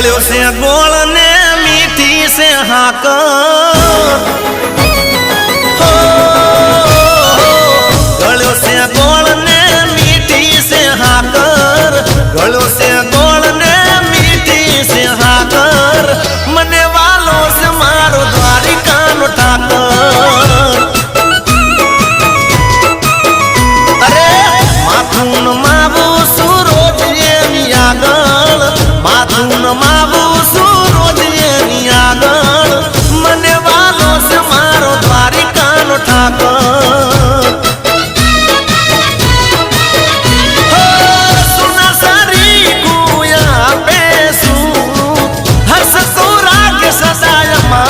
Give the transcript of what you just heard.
ગળ્યો છે ગોળ ને મીઠી છે હાકર.